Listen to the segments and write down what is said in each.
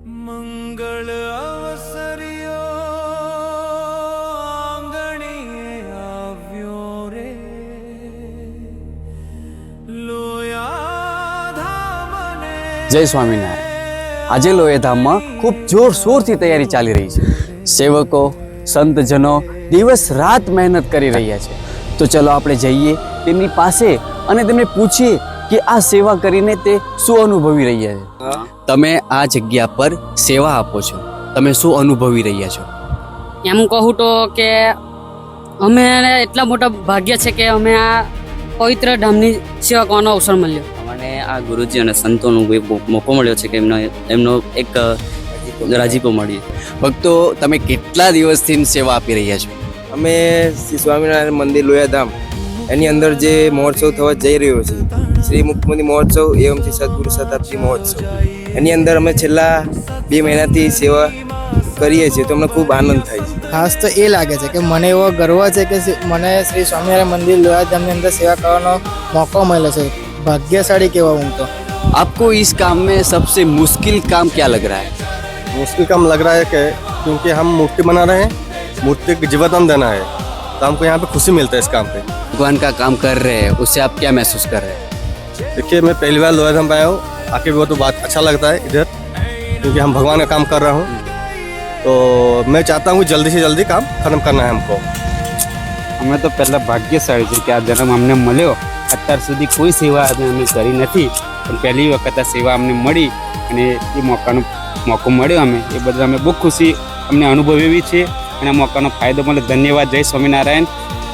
મંગળ અવસરિયો આંગણીએ આવ્યો રે જય સ્વામિનારાયણ આજે લોયાધામમાં ખૂબ જોરશોરથી તૈયારી ચાલી રહી છે સેવકો સંતજનો દિવસ રાત મહેનત કરી રહ્યા છે તો ચલો આપણે જઈએ તેમની પાસે અને તેમને પૂછીએ કે આ સેવા કરીને તે શું અનુભવી રહ્યા છે. તમે આ જગ્યા પર સેવા આપો છો. તમે શું અનુભવી રહ્યા છો. એમ કહું તો કે અમે એટલા મોટા ભાગ્ય છે કે અમે આ પવિત્ર ધામની સેવા કરવાનો અવસર મળ્યો. અને આ ગુરુજી અને સંતોનો મોકો મળ્યો છે કે એમનો એમનો એક રાજીપો મળ્યો. ભક્તો તમે કેટલા દિવસથી સેવા આપી રહ્યા છો? અમે શ્રી સ્વામિનારાયણ મંદિર લોયાધામ એની અંદર જે મહોત્સવ થવા જઈ રહ્યો છે શ્રી મુક્તમુનિ મહોત્સવ એવં શ્રી સદગુરુ શતાબ્દી મહોત્સવ એની અંદર અમે છેલ્લા બે મહિનાથી સેવા કરીએ છીએ તો અમને ખૂબ આનંદ થાય છે ખાસ તો એ લાગે છે કે મને એવો ગર્વ છે કે શ્રી- મને શ્રી સ્વામિનારાયણ મંદિર લોયાધામની અંદર સેવા કરવાનો મોકો મળ્યો છે ભાગ્યશાળી કહેવા હું તો आपको इस काम में सबसे मुश्किल काम क्या लग रहा है मुश्किल काम लग रहा है कि क्योंकि हम मूर्ति बना रहे हैं मूर्ति को जीवनदान देना है तो हमको यहाँ पे खुशी मिलता है इस काम पे भगवान का काम कर रहे हैं उससे आप क्या महसूस कर रहे हैं देखिए मैं पहली बार लोहेधाम पे आया हूँ आके वो तो बात अच्छा लगता है इधर क्योंकि हम भगवान का काम कर रहा हूँ तो मैं चाहता हूँ जल्दी से जल्दी काम खत्म करना है हमको અમે તો પહેલાં ભાગ્યશાળી છે કે આ જન્મ અમને મળ્યો અત્યાર સુધી કોઈ સેવા અમે અમે કરી નથી પણ પહેલી વખત આ સેવા અમને મળી અને એ મોકાનો મોકો મળ્યો અમે એ બદલ અમે બહુ ખુશી અમને અનુભવેવી છે અને મોકાનો ફાયદો મળે. ધન્યવાદ. જય સ્વામિનારાયણ.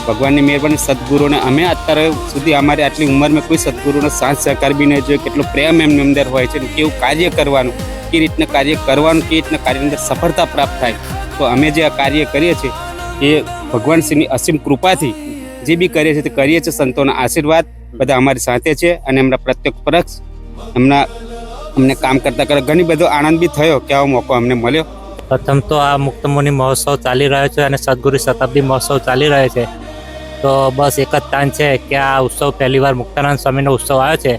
ભગવાનની મહેરબાની સદગુરુને અમે અત્યારે સુધી અમારી આટલી ઉંમરમાં કોઈ સદગુરુનો સાથ સહકાર બી નહીં જોયો. કેટલો પ્રેમ એમની અંદર હોય છે કેવું કાર્ય કરવાનું કે રીતના કાર્ય કરવાનું કે રીતના કાર્યની અંદર સફળતા પ્રાપ્ત થાય. તો અમે જે આ કાર્ય કરીએ છીએ એ ભગવાન શ્રીની અસીમ કૃપાથી જે બી કરીએ છીએ તે કરીએ છીએ. સંતોના આશીર્વાદ બધા અમારી સાથે છે અને એમના પ્રત્યેક પરક્ષ એમના અમને કામ કરતા કરતા ઘણી બધો આનંદ બી થયો કે આવો મોકો અમને મળ્યો. પ્રથમ તો આ મુક્તમુનિ મહોત્સવ ચાલી રહ્યો છે અને સદગુરુ શતાબ્દી મહોત્સવ ચાલી રહ્યો છે. તો બસ એક જ તાન છે કે આ ઉત્સવ પહેલીવાર મુક્તાનંદ સ્વામીનો ઉત્સવ આવ્યો છે.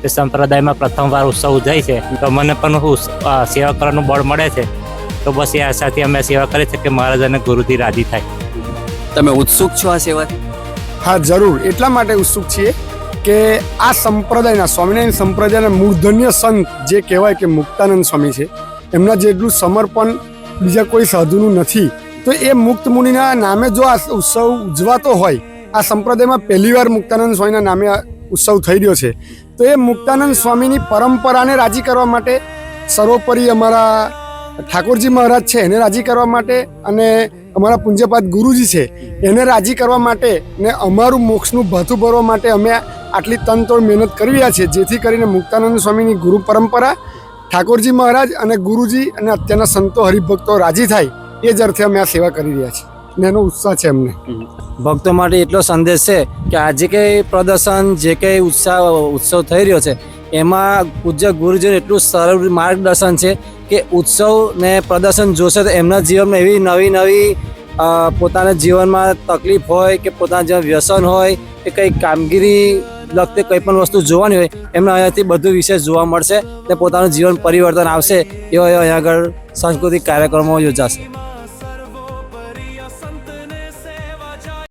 તે સંપ્રદાયમાં પ્રથમવાર ઉત્સવ ઉજાય છે. તો મને પણ સેવા કરવાનું બળ મળે છે. તો બસ એ આશાથી અમે સેવા કરી છે કે મહારાજ અને ગુરુજી રાજી થાય. તમે ઉત્સુક છો આ સેવા? હા જરૂર. એટલા માટે ઉત્સુક છીએ કે આ સંપ્રદાયના સ્વામિનારાયણ સંપ્રદાયના મૂર્ધન્ય સંત જે કહેવાય કે મુક્તાનંદ સ્વામી છે એમના જેટલું સમર્પણ બીજા કોઈ સાધુનું નથી. તો એ મુક્ત મુનિના નામે જો આ ઉત્સવ ઉજવાતો હોય, આ સંપ્રદાયમાં પહેલીવાર મુક્તાનંદ સ્વામીના નામે આ ઉત્સવ થઈ રહ્યો છે, તો એ મુક્તાનંદ સ્વામીની પરંપરાને રાજી કરવા માટે સર્વોપરી અમારા ઠાકોરજી મહારાજ છે, એને રાજી કરવા માટે અને અમારા પૂજ્યપાદ ગુરુજી છે, એને રાજી કરવા માટે ને અમારું મોક્ષનું ભાથું ભરવા માટે અમે આટલી તનતોડ મહેનત કરી રહ્યા છીએ, જેથી કરીને મુક્તાનંદ સ્વામીની ગુરુ પરંપરા ઠાકોરજી મહારાજ અને ગુરુજી અને અત્યારના સંતો હરિભક્તો રાજી થાય એ જ અર્થે અમે આ સેવા કરી રહ્યા છીએ. ને એનો ઉત્સાહ છે અમને. ભક્તો માટે એટલો સંદેશ છે કે આજે કંઈ પ્રદર્શન, જે કંઈ ઉત્સાહ, ઉત્સવ થઈ રહ્યો છે, એમાં પૂજ્ય ગુરુજીનું એટલું સરળ માર્ગદર્શન છે કે ઉત્સવ ને પ્રદર્શન જોશે તો એમના જીવનમાં એવી નવી નવી પોતાના જીવનમાં તકલીફ હોય કે પોતાના જીવન વ્યસન હોય કે કંઈ કામગીરી લગતી કંઈ પણ વસ્તુ જોવાની હોય, એમને અહીંયાથી બધું વિશે જોવા મળશે ને પોતાનું જીવન પરિવર્તન આવશે, એવા એવા અહીંયા આગળ સાંસ્કૃતિક કાર્યક્રમો યોજાશે.